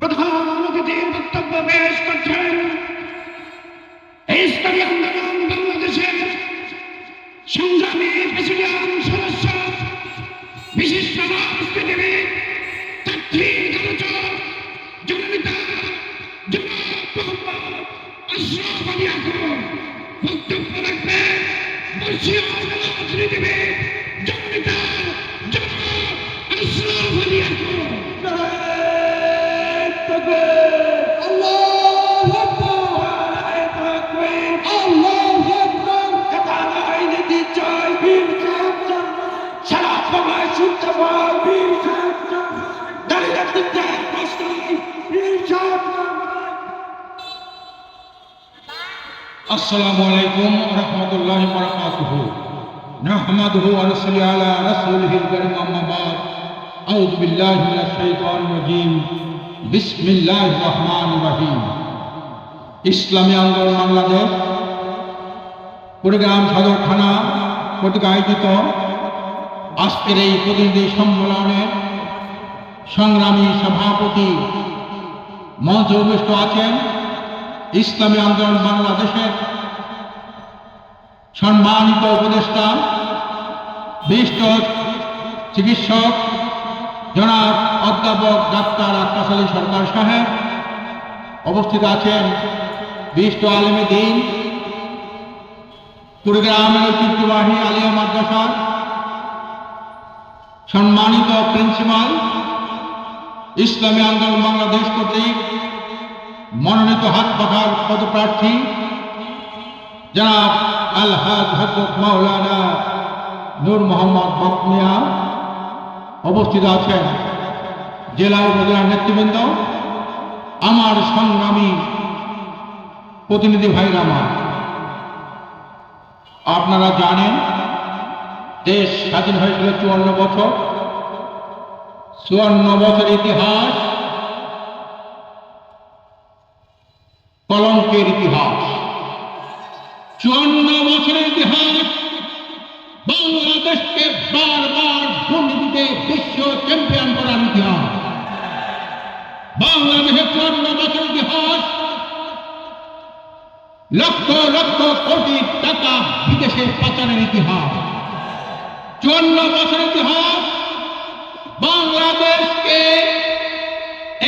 প্রধান অতিথির বক্তব্য পেশ করছেন। ইসলামী আন্দোলন বাংলাদেশের সংগ্রামী প্রেসিডেন্ট সদস্য, বিশিষ্ট রাজনীতিবিদ বক্তব্য রাখবেন বর্ষীয় রাজনীতিবিদ, জননেতা السلام عليكم ورحمة الله وبركاته نحمده ونصلي على رسوله الكريم أما بعد أعوذ بالله من الشيطان الرجيم بسم الله الرحمن الرحيم ইসলামী আন্দোলন বাংলাদেশ কুড়িগ্রাম সদর থানা কর্তৃক আয়োজিত আজকের এই প্রতিনিধি সম্মেলনের সংগ্রামী সভাপতি মঞ্চে উপস্থিত আছেন ইসলামী আন্দোলন বাংলাদেশের সম্মানিত উপদেষ্টা বিশিষ্ট চিকিৎসক, জনাব অধ্যাপক ডাক্তার আক্কাস আলী সরকার সাহেব অবস্থিত আছেন বিশিষ্ট আলমী দিন কুড়িগ্রামের ঐতিহ্যবাহী আলিয়া মাদ্রাসার সম্মানিত প্রিন্সিপাল, ইসলামী আন্দোলন বাংলাদেশ কর্তৃক মনোনীত হাত পাখার পদপ্রার্থী জনাব আলহাজ হজরত মাওলানা নূর মোহাম্মদ বকমিয়া অবস্থিত আছেন জেলা উপজেলার নেতৃবৃন্দ, আমার সংগ্রামী প্রতিনিধি ভাইরা আমার। আপনারা জানেন, দেশ স্বাধীন হয়েছিল চুয়ান্ন বছর। চুয়ান্ন বছর ইতিহাস চুয়ান্ন বছরের ইতিহাস, বাংলাদেশকে বারবার দুর্নীতিতে বিশ্ব চ্যাম্পিয়ন করার ইতিহাস। বাংলাদেশের চুয়ান্ন বছর ইতিহাস, লক্ষ লক্ষ কোটি টাকা বিদেশে পাচারের ইতিহাস। চুয়ান্ন বছর ইতিহাস, বাংলাদেশকে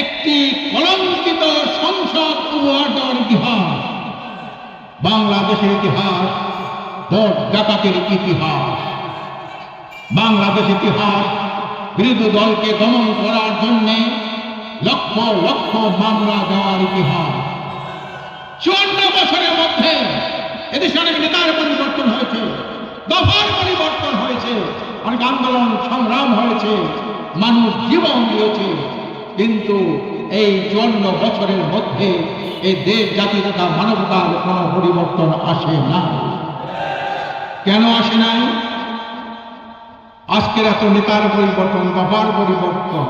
একটি কলঙ্কিত সংসদ উপহার দেওয়ার ইতিহাস। বাংলাদেশের ইতিহাস ভোট ডাকাতের ইতিহাস। বাংলাদেশ ইতিহাস বিরোধী দলকে দমন করার জন্য লক্ষ লক্ষ মামলা দেওয়ার ইতিহাস। চুয়ান্ন বছরের মধ্যে এদেশে অনেক নেতার পরিবর্তন হয়েছে, দফার পরিবর্তন হয়েছে, অনেক আন্দোলন, সংগ্রাম হয়েছে, মানুষ জীবন দিয়েছে। কিন্তু এই চুয়ান্ন বছরের মধ্যে এই দেশ জাতি তথা মানবতার কোনো পরিবর্তন আসে না। কেন আসে নাই? আজকের এত নেতার পরিবর্তন, দফার পরিবর্তন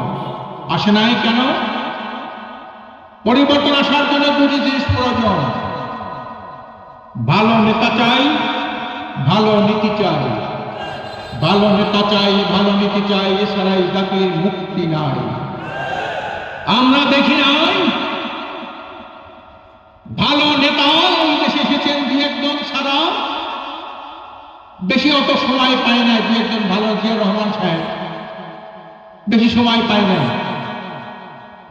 আসে নাই কেন? পরিবর্তন আসার জন্য দুটি জিনিস প্রয়োজন। ভালো নেতা চাই, ভালো নীতি চাই। ভালো নেতা চাই, ভালো নীতি চাই এছাড়াই জাতির মুক্তি নাই। আমরা দেখি নাই। ভালো নেতাও দেশে এসেছেন দু একজন ছাড়া বেশি অত সময় পায় না দু একজন ভালো জিয়া রহমান সাহেব। বেশি সময় পায় না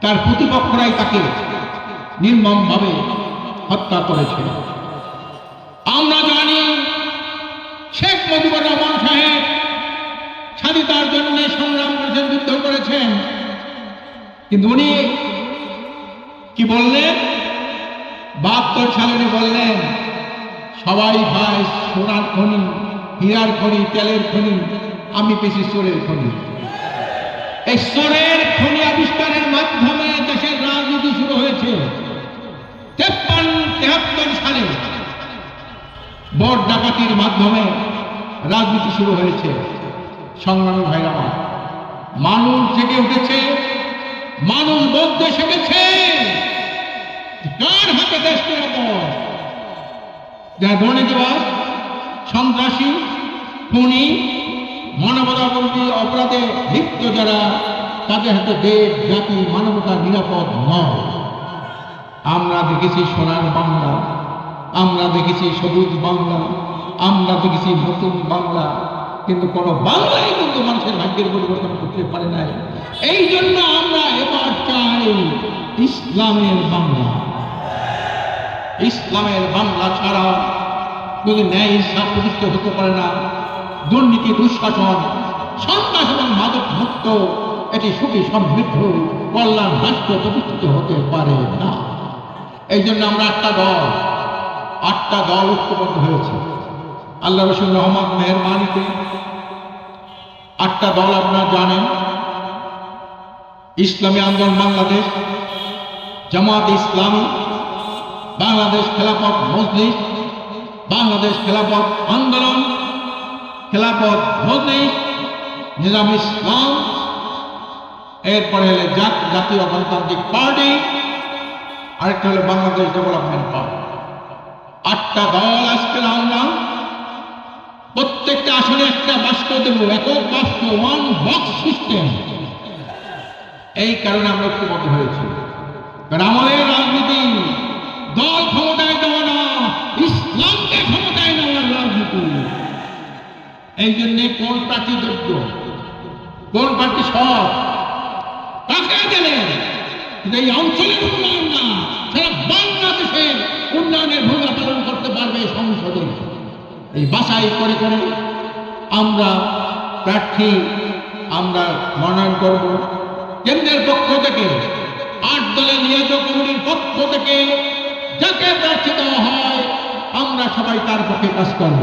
তার প্রতিপক্ষরাই তাকে নির্মমভাবে হত্যা করেছে। আমরা জানি শেখ মুজিবুর রহমান সাহেব স্বাধীনতার জন্য সংগ্রাম করেছেন, যুদ্ধ করেছেন। কিন্তু উনি কি বললেন? বাহাত্তর সালে উনি বললেন, সবাই ভাই সোনার খনি, হীরার খনি, তেলের খনি, আমি পেছি সোরের খনি। এই সোরের খনি আবিষ্কারের মাধ্যমে দেশের রাজনীতি শুরু হয়েছে। তেপ্পান্ন, তেহাত্তর সালে বট ডাকাতির মাধ্যমে রাজনীতি শুরু হয়েছে। সংগ্রামী ভাইরা। মানুষ জেগে উঠেছে। মানুষ বলতে শিখেছে কার হাতে সন্ত্রাসী, খুনি মানবতাবর্তী অপরাধে লিপ্ত যারা, তাদের হাতে দেশ, জাতি মানবতা নিরাপদ নয়। আমরা দেখেছি সোনার বাংলা, আমরা দেখেছি সবুজ বাংলা, আমরা দেখেছি নতুন বাংলা, কিন্তু কোনো বাংলাই মানুষের ভাগ্যের পরিবর্তন করতে পারে নাই। এই জন্য আমরা এবার চাই ইসলামের বাংলা। ইসলামের বাংলা ছাড়া যদি ন্যায় ইসলাম প্রতিষ্ঠিত হতে পারে না। দুর্নীতি, দুঃশাসন, সন্ত্রাস এবং মাদক মুক্ত এটি সুখী, সমৃদ্ধ, কল্যাণ, রাষ্ট্র প্রতিষ্ঠিত হতে পারে না। এই জন্য আমরা আটটা দল আটটা দল ঐক্যবদ্ধ হয়েছে। আল্লাহ রসুল রহমান, মেহরবানিতে আটটা দল আপনারা জানেন। ইসলামী আন্দোলন বাংলাদেশ, জামাত ইসলামী, বাংলাদেশ খেলাফত মজলিস, বাংলাদেশ খেলাফত আন্দোলন, খেলাফত মজলিস, নিজাম ইসলাম, এরপরে হলে জাত- জাতীয় গণতান্ত্রিক পার্টি, আরেকটা হলো বাংলাদেশ ডেভেলপমেন্ট পার্টি। আটটা দল আজকে আমরা প্রত্যেকটা আসনে একটা বাস্ক দেব। একক বাস্ক ওয়ান বক্স সিস্টেম এই কারণে আমরা ঐক্যবদ্ধ হয়েছি। কারণ আমাদের রাজনীতি দল ক্ষমতায় দেওয়া না, ইসলামকে ক্ষমতায় নেওয়ার রাজনীতি। এই জন্যে কোন প্রার্থী যোগ্য, কোন সৎ কাকে দিলেন কিন্তু এই অঞ্চলের উন্নয়ন না, সারা বাংলাদেশের উন্নয়নের ভূমিকা পালন করতে পারবে সংসদে। এই বাছাই করে করে আমরা প্রার্থী, আমরা মনোনয়ন করব। কেন্দ্রের পক্ষ থেকে, আট দলের নিয়োজক কমিটির পক্ষ থেকে যাকে প্রার্থী দেওয়া হয়, আমরা সবাই তার পক্ষে কাজ করব।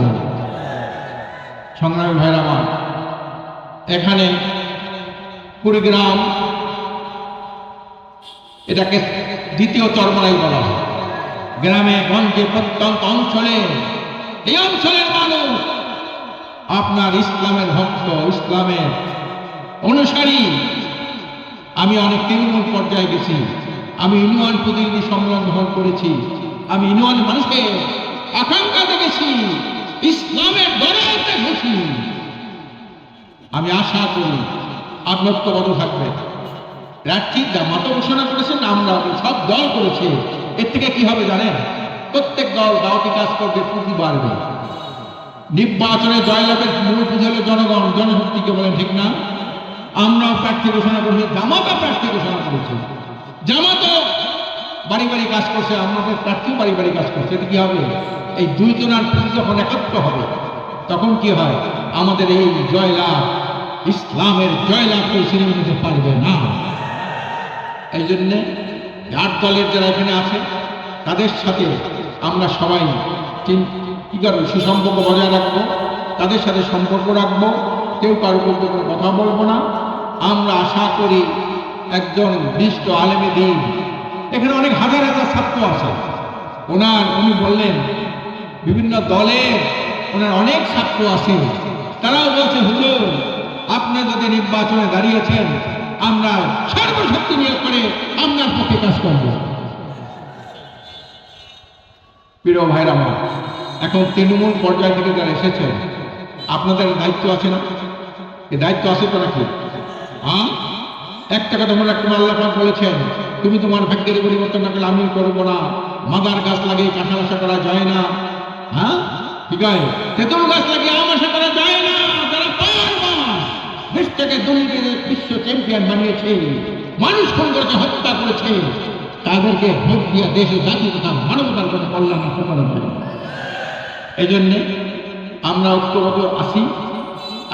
সংগ্রামী ভাইরা আমার, এখানে কুড়িগ্রাম, এটাকে দ্বিতীয় চরমরাই বলা হয়। গ্রামে, গঞ্জে, প্রত্যন্ত অঞ্চলে এই অঞ্চলের মানুষ আপনার ইসলামের ভক্ত, ইসলামের অনুসারী। আমি অনেক তৃণমূল পর্যায়ে গেছি। আমি ইউনিয়ন প্রতিনিধি সম্মেলন গ্রহণ করেছি। আমি ইউনিয়ন মানুষের আকাঙ্ক্ষা দেখেছি। ইসলামের দরদ দেখেছি আমি আশা করি আপনার ঐক্যবদ্ধ থাকবেন প্রার্থী জামাত ঘোষণা করেছেন, আমরা সব দল করেছে। এর থেকে কি হবে জানেন? প্রত্যেক দল দাওয়াতি কাজ করবে, পুঁজি বাড়বে। নির্বাচনে জয়লাভের মূল পুঁজি হলো জনগণ জনশক্তিকে বলেন ঠিক না? আমরাও প্রার্থী ঘোষণা করেছি, জামাতও প্রার্থী ঘোষণা করেছে। জামাতও বাড়ি বাড়ি কাজ করছে, আমাদের প্রার্থীও বাড়ি বাড়ি কাজ করছে, এটা কি হবে? এই দুই জনার পুঁজি যখন একত্র হবে, তখন কি হয়? আমাদের এই জয়লাভ, ইসলামের জয়লাভ কেউ ছিনিয়ে নিতে পারবে না। এই জন্যে আট দলের যারা এখানে আছে তাদের সাথে আমরা সবাই কি করব সুসম্পর্ক বজায় রাখব, তাদের সাথে সম্পর্ক রাখব, কেউ কারও কোনো কথা বলব না। আমরা আশা করি একজন বিষ্ট আলেমে দিন। এখানে অনেক হাজার হাজার ছাত্র আছে। ওনার, উনি বললেন, বিভিন্ন দলের ওনার অনেক ছাত্র আছে। তারাও বলছে, হুজুর, আপনি যদি নির্বাচনে দাঁড়িয়েছেন, আমরা সর্বশক্তি নিয়োগ করে আপনার পক্ষে কাজ করব। প্রিয় ভাইরা আমার, এখন তৃণমূল পর্যায় থেকে যারা এসেছেন, আপনাদের দায়িত্ব আছে না? এ দায়িত্ব আছে তো নাকি? হ্যাঁ? একটা কথা মনে রাখতে আল্লাহ পাক বলেছেন, তুমি তোমার ভাগ্যের পরিবর্তন না করলে আমি করব না। মাদার গাছ লাগিয়ে কাঁঠাল আশা করা যায় না। হ্যাঁ? ঠিক আছে? তেঁতুল গাছ লাগিয়ে আম আশা করা যায় না। দেশটাকে দুর্নীতির বিশ্ব চ্যাম্পিয়ন বানিয়েছে, মানুষ খুন করেছে, হত্যা করেছে তাদেরকে ভোট দিয়ে দেশ জাতি তথা মানবতার জন্য কল্যাণ আশা করা। এই জন্যে আমরা ঐক্যবদ্ধ আছি,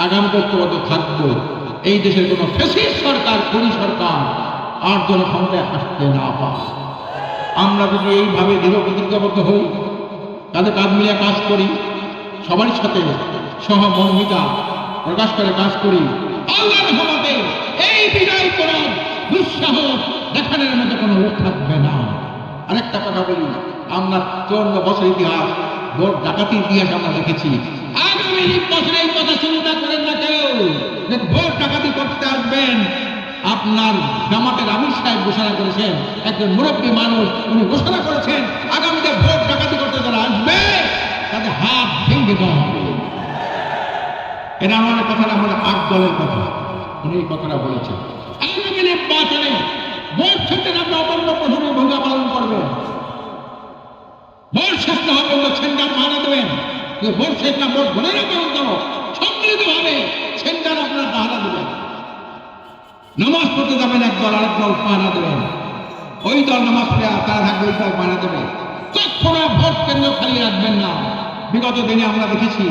আগামীতে ঐক্যবদ্ধ থাকব। এই দেশের কোনো ফেসিস সরকার কোন সরকার আর যেন ক্ষমতায় আসতে না পায় আমরা যদি এইভাবে দৃঢ় প্রতিজ্ঞাবদ্ধ হই তাদের কাজ মিলিয়ে কাজ করি, সবার সাথে সহমর্মিতা প্রকাশ করে কাজ করি। আল্লাহর রহমতে এই বিজয় কোনো দুঃসাহস দেখানোর মতো কোনো লোক থাকবে না। আরেকটা কথা বলি, আমরা চুয়ান্ন বছর ইতিহাস ভোট ডাকাতির ইতিহাস আমরা দেখেছি। আগামী নির্বাচনে এই কথা চিন্তা করেন না কেউ যে ভোট ডাকাতি করতে আসবেন। আপনার জামাতের আমির সাহেব ঘোষণা করেছেন, একজন মুরব্বী মানুষ উনি ঘোষণা করেছেন, আগামীতে ভোট ডাকাতি করতে যারা আসবে, তাদের হাত ভেঙে দেওয়া হবে। এটা আমার কথা না আমাদের আট দলের কথা। উনি এই কথাটা বলেছেন। আমরা যে ভোট শেষ না ভোট ঘুরে না পর্যন্ত সম্মিলিতভাবে সেন্টার আপনারা পাহারা দেবেন। নামাজ পড়তে যাবেন এক দল আরেক দল দেবেন। ওই দল নামাজ পড়ে তারা থাকবে, ওই দল পাহারা ভোট কেন্দ্র খালি রাখবেন না। বিগত দিনে আমরা দেখেছি,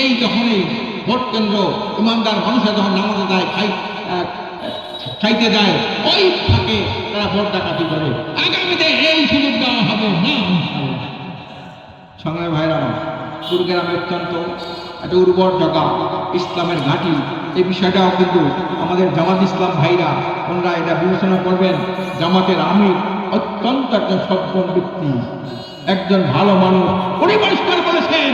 এই যখনই ভোট কেন্দ্র ইমানদার মানুষের যখন নামাজে যায়, খাই খাইতে যায়, ওই ফাঁকে তারা ভোট ডাকাতি করে। আগামীতে এই সুযোগ দেওয়া হবে না। সংগ্রামী ভাইরা আমার কুড়গ্রামে অত্যন্ত একটা উর্বর জায়গা ইসলামের ঘাঁটি। এই বিষয়টাও কিন্তু আমাদের জামাত ইসলাম ভাইরা, ওনারা এটা বিবেচনা করবেন, জামাতের আমির অত্যন্ত একজন সজ্জন ব্যক্তি, একজন ভালো মানুষ, উনি পরিষ্কার করেছেন,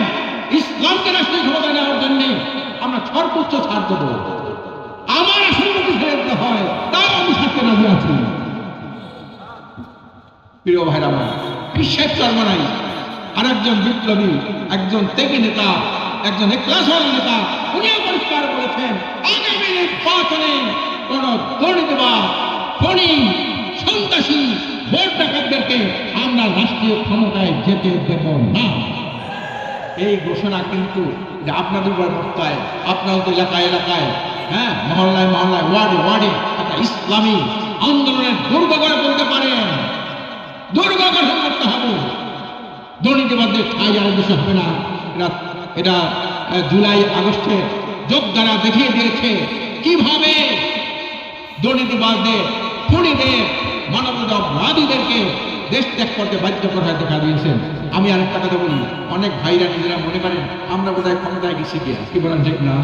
ইসলামকে রাষ্ট্রীয় ক্ষমতা নেওয়ার জন্য আমরা সর্বোচ্চ ছাড় দেবো। আমার আসল হয়, তাও আমি আছি। প্রিয় ভাইরা বিশ্বের চর্ম নাই। আরেকজন বিপ্লবী, একজন ত্যাগী নেতা, একজন নেতা, উনিও পরিষ্কার করেছেন আগামী নির্বাচনে কোন দুর্নীতিবাদ খনি সন্ত্রাসী, ভোট ডাকাতদেরকে আমরা রাষ্ট্রীয় ক্ষমতায় যেতে দেব না। এই ঘোষণা কিন্তু আপনাদের বক্তায় আপনাদের এলাকায় এলাকায় হ্যাঁ মহল্লায় মহল্লায়, ওয়ার্ডে ওয়ার্ডে একটা ইসলামী আন্দোলনের দুর্গ গড়ে তুলতে পারেন দুর্গ গঠন করতে হবে। দুর্নীতিবাদদের ঠাই আর দেশে হবে না। এটা এটা জুলাই, আগস্টে যোদ্ধারা দেখিয়ে দিয়েছে। কীভাবে দুর্নীতিবাদদের খুনিদের, মানবতাবাদীদেরকে দেশ ত্যাগ করতে বাধ্য করা দেখা দিয়েছেন আমি আরেকটা কথা বলি। অনেক ভাইরা নিজেরা মনে করেন, আমরা বোধহয় ক্ষমতায় গেছি কি বলেন ঠিক না?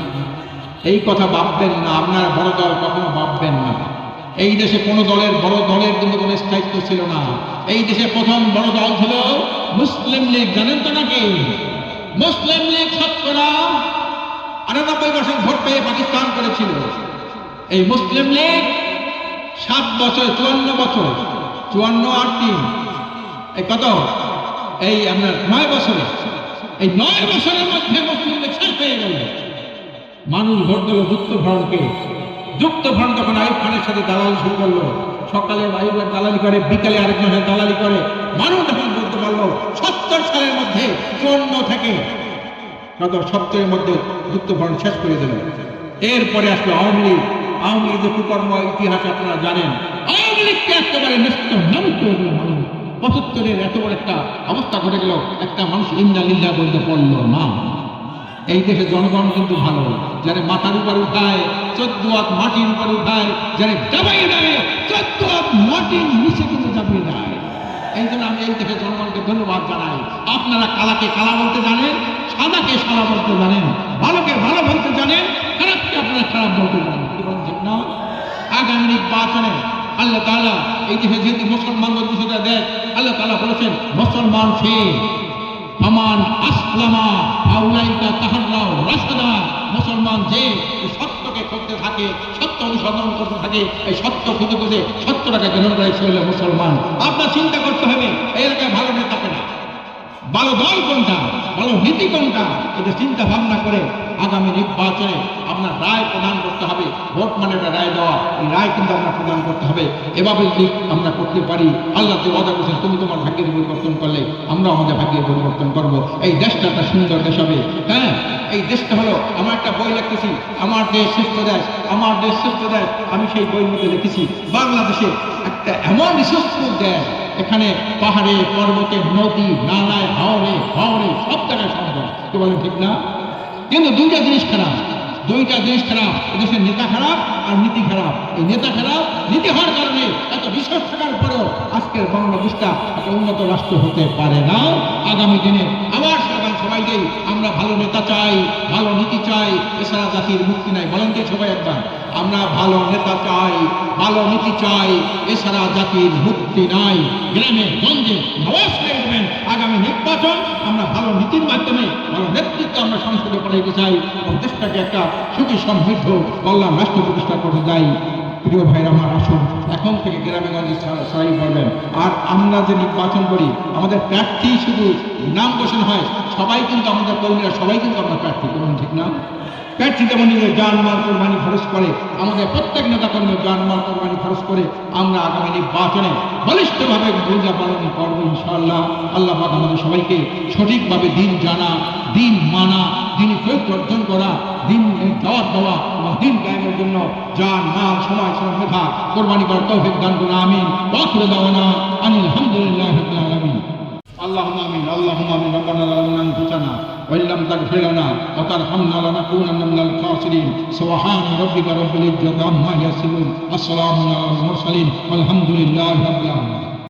এই কথা ভাববেন না, আপনার বড় দল কখনো ভাববেন না। এই দেশে কোনো দলের বড় দলের কিন্তু কোনো স্থায়িত্ব ছিল না। এই দেশে প্রথম বড় দল ছিল মুসলিম লীগ, জানেন তো নাকি? মুসলিম লীগ শতকরা আটানব্বই পার্সেন্ট ভোট পেয়ে পাকিস্তান করেছিল। এই মুসলিম লীগ সাত বছর, চুয়ান্ন বছর, চুয়ান্ন আর তিন। এই কত? এই আপনার নয় বছরে। এই নয় বছরের মধ্যে মুসলিম লীগ শেষ হয়ে গেল। মানুষ ভোট দিল যুক্ত ভ্রমণকে যুক্ত ভ্রমণ যখন আইব খানের সাথে দালালি শুরু করল। সকালে আইবের দালালি করে, বিকালে আরেকজনের দালালি করে। মানুষ যখন বলতে পারল, সত্তর সালের মধ্যে চুয়ান্ন থেকে গত সপ্তাহের মধ্যে যুক্ত ভ্রমণ শেষ করে দিল এরপরে আসলো আওয়ামী লীগ। আওয়ামী লীগের কুকর্ম ইতিহাস আপনারা জানেন। আওয়ামী লীগকে একেবারে নামিত করে দিল মানুষ। পঁচাত্তরের এত বড় একটা অবস্থা ঘটে গেল, একটা মানুষ ইন্দা লিন্দা বলতে পারল না এই দেশের জনগণ কিন্তু ভালো, যারা মাথার উপর উঠায় চোদ্দ হাত মাটির উপর উঠায় যারা দাবাইয়ে দেয় চোদ্দ হাত মাটির নিচে কিন্তু চাপিয়ে দেয়। এই জন্য আমি এই দেশের জনগণকে ধন্যবাদ জানাই। আপনারা কালাকে কালা বলতে জানেন, সাদাকে সাদা বলতে জানেন, ভালোকে ভালো বলতে জানেন, খারাপকে আপনারা খারাপ বলতে জানেন। আগামী নির্বাচনে আল্লাহ তাআলা এই দেশে যেহেতু মুসলমানদের বিষয়টা দেয়, আল্লাহ তাআলা বলেছেন, মুসলমান সে আমান আসলামা আউলাইকা তাহাল্লাহ রাশাদা মুসলমান যে এই সত্যকে করতে থাকে, সত্য অনুসরণ করতে থাকে, এই সত্য খুঁজে খুঁজে সত্যটাকে গ্রহণ করে হলো মুসলমান। আপনার চিন্তা করতে হবে, এই এলাকায় ভালো নেতা কেনা ভালো দল কোনটা? ভালো নীতি কোনটা? এটা চিন্তা ভাবনা করে আগামী নির্বাচনে আপনার রায় প্রদান করতে হবে, ভোট মানে একটা রায় দেওয়া, এই রায় কিন্তু আমরা প্রদান করতে হবে। এভাবে যদি আমরা করতে পারি? আল্লাহ যে ওয়াদা করছেন, তুমি তোমার ভাগ্যের পরিবর্তন করলে আমরা আমাদের ভাগ্যের পরিবর্তন করব। এই দেশটা একটা সুন্দর দেশ হবে হ্যাঁ? এই দেশটা হলো আমার একটা বই লিখতেছি, আমার দেশ শ্রেষ্ঠ দেশ, আমার দেশ শ্রেষ্ঠ দেশ। আমি সেই বইয়ের মধ্যে লিখেছি, বাংলাদেশে একটা এমন রিসোর্সফুল দেশ, এখানে পাহাড়ে, পর্বতে, নদী, নালায় হাওড়ে হাওড়ে সব জায়গায় সম্ভব কি বলেন ঠিক না? কিন্তু দুইটা জিনিস খারাপ, দুইটা জিনিস খারাপ। এদেশের নেতা খারাপ আর নীতি খারাপ। এই নেতা খারাপ, নীতি হওয়ার কারণে এত বিশ্বাস থাকার পরেও আজকের বাংলাদেশটা একটা উন্নত রাষ্ট্র হতে পারে না। আগামী দিনে আবার সবাই সবাইকেই আমরা ভালো নেতা চাই, ভালো নীতি চাই, এছাড়া জাতির মুক্তি নাই। বলেন যে সবাই একবার, আমরা ভালো নেতা চাই, ভালো নীতি চাই, এছাড়া জাতির মুক্তি নাই। গ্রামে, গঞ্জে হয়ে আগামী নির্বাচন আমরা ভালো নীতির মাধ্যমে, ভালো নেতৃত্ব আমরা সংসদে পাঠাইতে চাই। এবং দেশটাকে একটা সুখী, সমৃদ্ধ কল্যাণ রাষ্ট্র প্রতিষ্ঠা করতে যাই প্রিয় ভাইরা, আমার আসুন, এখন থেকে গ্রামে, গঞ্জে সারাই করবেন আর আমরা যে নির্বাচন করি, আমাদের প্রার্থী শুধু নাম ঘোষণা হয় সবাই কিন্তু আমাদের কর্মীরা, সবাই কিন্তু আমরা প্রার্থী করুন ঠিক না? প্রার্থী যেমন নিজের জান মাল কোরবানি খরচ করে, আমাদের প্রত্যেক নেতা কর্মী জান মাল কোরবানি খরচ করে, আমরা আগামী নির্বাচনে বলিষ্ঠভাবে ভূমিকা পালন করব ইনশাআল্লাহ। আল্লাহ পাক আমাদের সবাইকে সঠিকভাবে দিন জানা, দিন মানা, দিন চরিত্র অর্জন করা, দিন দাওয়াত দেওয়া, এবং দিন কায়েমের জন্য যান মাল, সময়, শ্রম, মেধা, কোরবানি করার তৌফিক দান করে আমিন। ওয়াখির দাওয়ানা আনিল হামদুলিল্লাহ আলামিন। اللهم آمين. اللهم آمين. ربنا ظلمنا انفسنا وإن لم تغفر لنا وترحمنا لنكونن من الخاسرين. سبحان ربك رب العزة عما يصفون. السلام على المرسلين. والحمد لله رب العالمين.